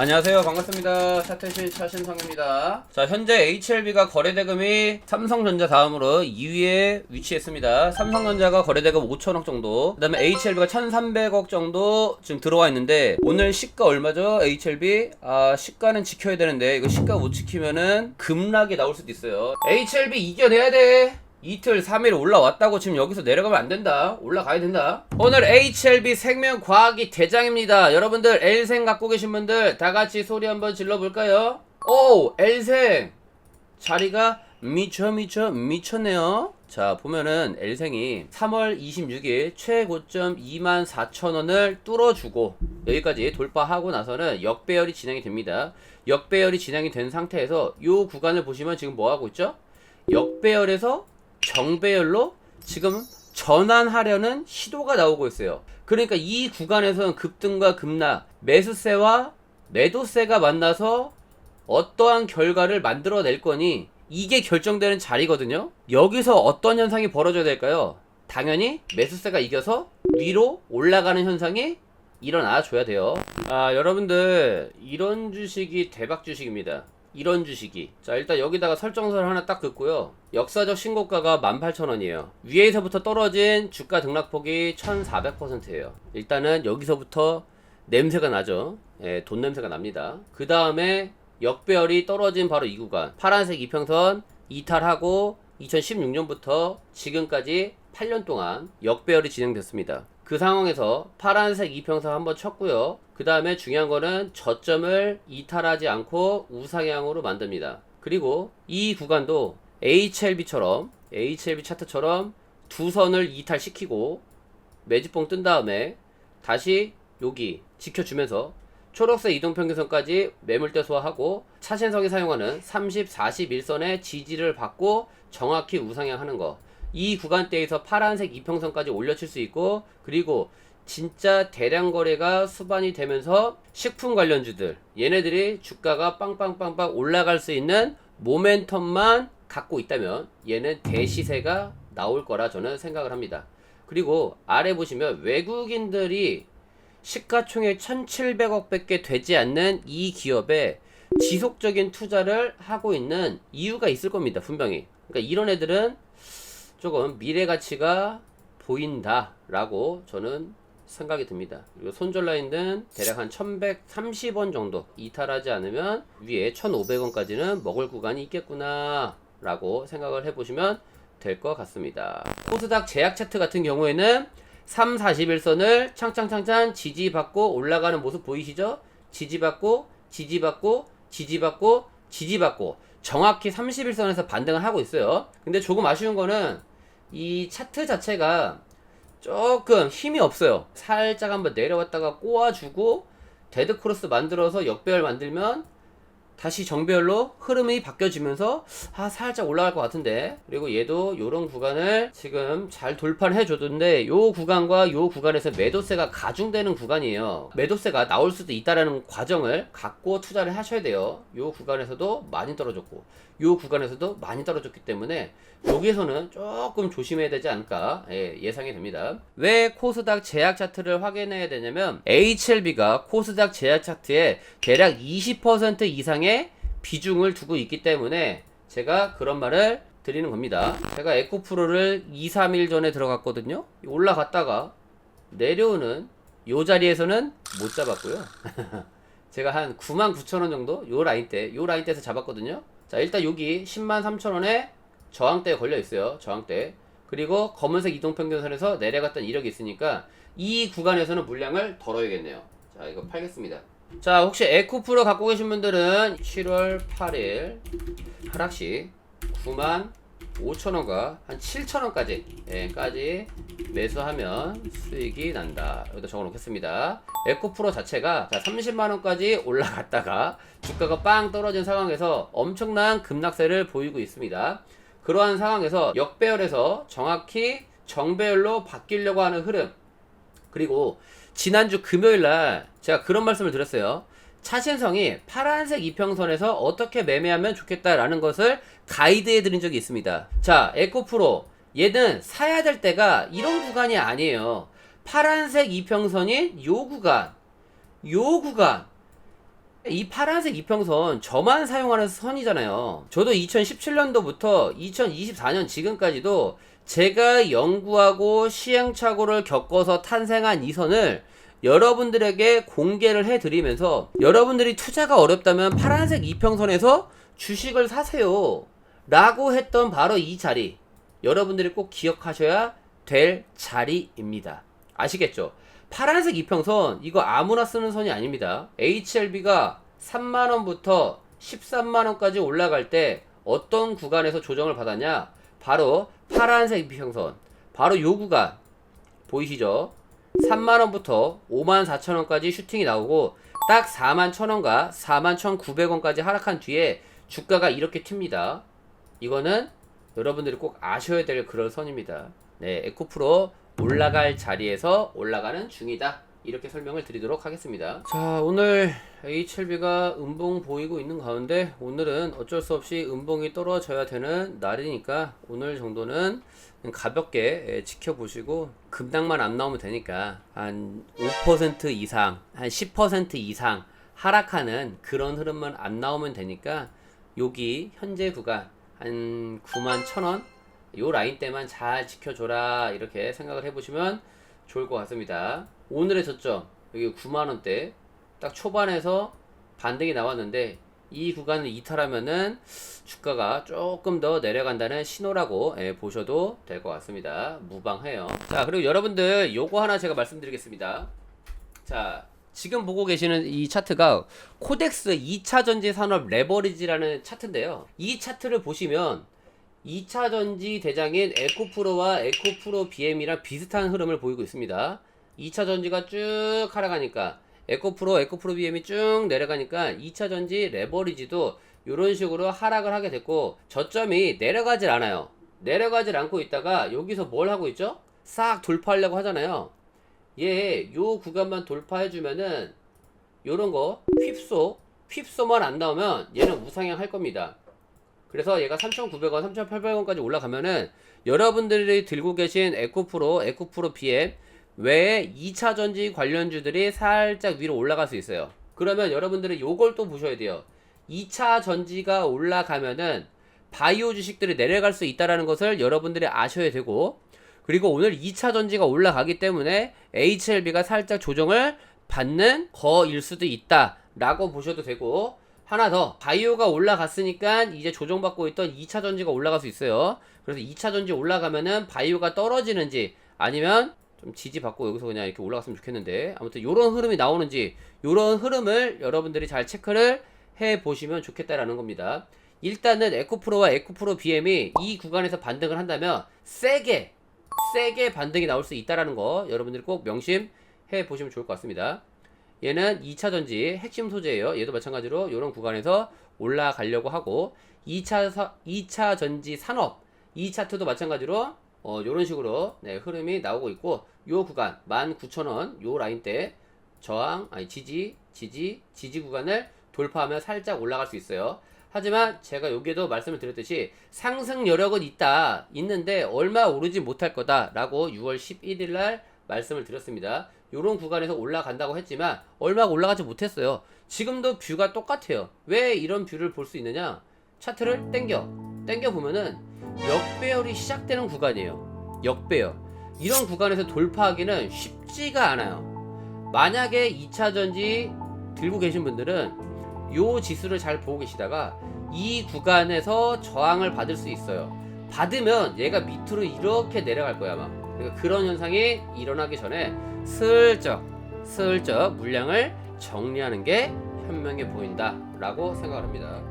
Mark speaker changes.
Speaker 1: 안녕하세요. 반갑습니다. 차태신 차신성입니다. 자, 현재 HLB가 거래대금이 삼성전자 다음으로 2위에 위치했습니다. 삼성전자가 거래대금 5천억 정도, 그 다음에 HLB가 1,300억 정도 지금 들어와 있는데, 오늘 시가 얼마죠? HLB? 아, 시가는 지켜야 되는데, 이거 시가 못 지키면은 급락이 나올 수도 있어요. HLB 이겨내야 돼! 이틀, 3일 올라왔다고 지금 여기서 내려가면 안 된다. 올라가야 된다. 오늘 HLB 생명과학이 대장입니다. 여러분들 L생 갖고 계신 분들 다 같이 소리 한번 질러볼까요? 오! L생! 자리가 미쳐 미쳐 미쳤네요. 자 보면은 L생이 3월 26일 최고점 24,000원을 뚫어주고 여기까지 돌파하고 나서는 역배열이 진행이 됩니다. 역배열이 진행이 된 상태에서 이 구간을 보시면 지금 뭐 하고 있죠? 역배열에서 정배열로 지금 전환하려는 시도가 나오고 있어요. 그러니까 이 구간에서는 급등과 급락, 매수세와 매도세가 만나서 어떠한 결과를 만들어낼 거니 이게 결정되는 자리거든요. 여기서 어떤 현상이 벌어져야 될까요? 당연히 매수세가 이겨서 위로 올라가는 현상이 일어나 줘야 돼요. 아, 여러분들 이런 주식이 대박 주식입니다. 이런 주식이. 자, 일단 여기다가 설정서를 하나 딱 긋고요. 역사적 신고가가 18,000원이에요. 위에서부터 떨어진 주가 등락폭이 1,400%예요. 일단은 여기서부터 냄새가 나죠. 예, 돈 냄새가 납니다. 그 다음에 역배열이 떨어진 바로 이 구간. 파란색 이평선 이탈하고 2016년부터 지금까지 8년 동안 역배열이 진행됐습니다. 그 상황에서 파란색 이평선 한번 쳤고요. 그 다음에 중요한 거는 저점을 이탈하지 않고 우상향으로 만듭니다. 그리고 이 구간도 HLB처럼 HLB 차트처럼 두 선을 이탈시키고 매집봉 뜬 다음에 다시 여기 지켜주면서 초록색 이동평균선까지 매물대 소화하고 차신성이 사용하는 30, 41선의 지지를 받고 정확히 우상향하는 거. 이 구간대에서 파란색 이평선까지 올려칠 수 있고 그리고 진짜 대량 거래가 수반이 되면서 식품 관련주들 얘네들이 주가가 빵빵빵빵 올라갈 수 있는 모멘텀만 갖고 있다면 얘는 대시세가 나올 거라 저는 생각을 합니다. 그리고 아래 보시면 외국인들이 시가총액 1,700억 밖에 되지 않는 이 기업에 지속적인 투자를 하고 있는 이유가 있을 겁니다. 분명히. 그러니까 이런 애들은 조금 미래 가치가 보인다라고 저는 생각이 듭니다. 그리고 손절 라인은 대략 한 1130원 정도 이탈하지 않으면 위에 1500원까지는 먹을 구간이 있겠구나 라고 생각을 해보시면 될 것 같습니다. 코스닥 제약 차트 같은 경우에는 3, 41선을 창창창창 지지받고 올라가는 모습 보이시죠? 지지받고, 지지받고, 지지받고, 지지받고 정확히 31선에서 반등을 하고 있어요. 근데 조금 아쉬운 거는 이 차트 자체가 조금 힘이 없어요. 살짝 한번 내려왔다가 꼬아주고 데드 크로스 만들어서 역배열 만들면 다시 정배열로 흐름이 바뀌어지면서 아 살짝 올라갈 것 같은데. 그리고 얘도 요런 구간을 지금 잘 돌파를 해줬는데 요 구간과 요 구간에서 매도세가 가중되는 구간이에요. 매도세가 나올 수도 있다라는 과정을 갖고 투자를 하셔야 돼요. 요 구간에서도 많이 떨어졌고 요 구간에서도 많이 떨어졌기 때문에 여기에서는 조금 조심해야 되지 않을까 예, 예상이 됩니다. 왜 코스닥 제약 차트를 확인해야 되냐면 HLB가 코스닥 제약 차트에 대략 20% 이상의 비중을 두고 있기 때문에 제가 그런 말을 드리는 겁니다. 제가 에코프로를 2, 3일 전에 들어갔거든요. 올라갔다가 내려오는 요 자리에서는 못 잡았고요. 제가 한 9만 9천 원 정도 요 라인 때, 요 라인 때에서 잡았거든요. 자, 일단 여기 10만 3천 원에 저항대에 걸려 있어요. 저항대. 그리고 검은색 이동평균선에서 내려갔던 이력이 있으니까 이 구간에서는 물량을 덜어야겠네요. 자, 이거 팔겠습니다. 자, 혹시 에코프로 갖고 계신 분들은 7월 8일 하락시 9만 5천원과 한 7천원까지 예, 까지 매수하면 수익이 난다. 여기다 적어 놓겠습니다. 에코프로 자체가 자, 30만원까지 올라갔다가 주가가 빵 떨어진 상황에서 엄청난 급락세를 보이고 있습니다. 그러한 상황에서 역배열에서 정확히 정배열로 바뀌려고 하는 흐름 그리고 지난주 금요일 날 제가 그런 말씀을 드렸어요. 차신성이 파란색 이평선에서 어떻게 매매하면 좋겠다라는 것을 가이드해 드린 적이 있습니다. 자, 에코프로. 얘는 사야 될 때가 이런 구간이 아니에요. 파란색 이평선인 요 구간. 요 구간. 이 파란색 이평선 저만 사용하는 선이잖아요. 저도 2017년도부터 2024년 지금까지도 제가 연구하고 시행착오를 겪어서 탄생한 이 선을 여러분들에게 공개를 해드리면서 여러분들이 투자가 어렵다면 파란색 이평선에서 주식을 사세요. 라고 했던 바로 이 자리. 여러분들이 꼭 기억하셔야 될 자리입니다. 아시겠죠? 파란색 이평선 이거 아무나 쓰는 선이 아닙니다. HLB가 3만원부터 13만원까지 올라갈 때 어떤 구간에서 조정을 받았냐? 바로 파란색 이평선. 바로 요 구간. 보이시죠? 3만원부터 5만 4천원까지 슈팅이 나오고 딱 4만 1천원과 4만 1,900원까지 하락한 뒤에 주가가 이렇게 튑니다. 이거는 여러분들이 꼭 아셔야 될 그런 선입니다. 네, 에코프로 올라갈 자리에서 올라가는 중이다. 이렇게 설명을 드리도록 하겠습니다. 자, 오늘 HLB가 음봉 보이고 있는 가운데 오늘은 어쩔 수 없이 음봉이 떨어져야 되는 날이니까 오늘 정도는 가볍게 예, 지켜보시고 급락만 안 나오면 되니까 한 5% 이상, 한 10% 이상 하락하는 그런 흐름만 안 나오면 되니까 여기 현재 구간 한 9만 1,000원 요 라인 때만 잘 지켜줘라 이렇게 생각을 해보시면 좋을 것 같습니다. 오늘의 저점 여기 9만원대 딱 초반에서 반등이 나왔는데 이 구간을 이탈하면은 주가가 조금 더 내려간다는 신호라고 예, 보셔도 될 것 같습니다. 무방해요. 자 그리고 여러분들 요거 하나 제가 말씀드리겠습니다. 자 지금 보고 계시는 이 차트가 코덱스 2차 전지 산업 레버리지라는 차트인데요. 이 차트를 보시면 2차 전지 대장인 에코프로와 에코프로 BM이랑 비슷한 흐름을 보이고 있습니다. 2차 전지가 쭉 하락하니까 에코프로, 에코프로 BM이 쭉 내려가니까 2차 전지 레버리지도 이런 식으로 하락을 하게 됐고 저점이 내려가질 않아요. 내려가질 않고 있다가 여기서 뭘 하고 있죠? 싹 돌파하려고 하잖아요. 얘, 요 구간만 돌파해주면은 요런 거 휩소, 휩소만 안 나오면 얘는 우상향 할 겁니다. 그래서 얘가 3,900원, 3,800원까지 올라가면은 여러분들이 들고 계신 에코프로, 에코프로 BM 외에 2차 전지 관련주들이 살짝 위로 올라갈 수 있어요. 그러면 여러분들은 요걸 또 보셔야 돼요. 2차 전지가 올라가면은 바이오 주식들이 내려갈 수 있다라는 것을 여러분들이 아셔야 되고 그리고 오늘 2차 전지가 올라가기 때문에 HLB가 살짝 조정을 받는 거일 수도 있다라고 보셔도 되고 하나 더 바이오가 올라갔으니까 이제 조정받고 있던 2차 전지가 올라갈 수 있어요. 그래서 2차 전지 올라가면은 바이오가 떨어지는지 아니면 좀 지지받고 여기서 그냥 이렇게 올라갔으면 좋겠는데 아무튼 요런 흐름이 나오는지 요런 흐름을 여러분들이 잘 체크를 해 보시면 좋겠다라는 겁니다. 일단은 에코프로와 에코프로 BM이 이 구간에서 반등을 한다면 세게 세게 반등이 나올 수 있다라는 거 여러분들이 꼭 명심해 보시면 좋을 것 같습니다. 얘는 2차 전지 핵심 소재예요. 얘도 마찬가지로 이런 구간에서 올라가려고 하고 2차 서, 2차 전지 산업 이 차트도 마찬가지로 어, 요런 식으로 네, 흐름이 나오고 있고 요 구간 19,000원 요 라인 때 저항 아니 지지 지지 지지 구간을 돌파하면 살짝 올라갈 수 있어요. 하지만 제가 여기에도 말씀을 드렸듯이 상승 여력은 있다 있는데 얼마 오르지 못할 거다라고 6월 11일 날 말씀을 드렸습니다. 요런 구간에서 올라간다고 했지만 얼마 올라가지 못했어요. 지금도 뷰가 똑같아요. 왜 이런 뷰를 볼 수 있느냐? 차트를 땡겨 땡겨 보면은 역배열이 시작되는 구간이에요. 역배열. 이런 구간에서 돌파하기는 쉽지가 않아요. 만약에 2차 전지 들고 계신 분들은 요 지수를 잘 보고 계시다가 이 구간에서 저항을 받을 수 있어요. 받으면 얘가 밑으로 이렇게 내려갈 거야 아마. 그러니까 그런 현상이 일어나기 전에 슬쩍 슬쩍 물량을 정리하는 게 현명해 보인다라고 생각합니다.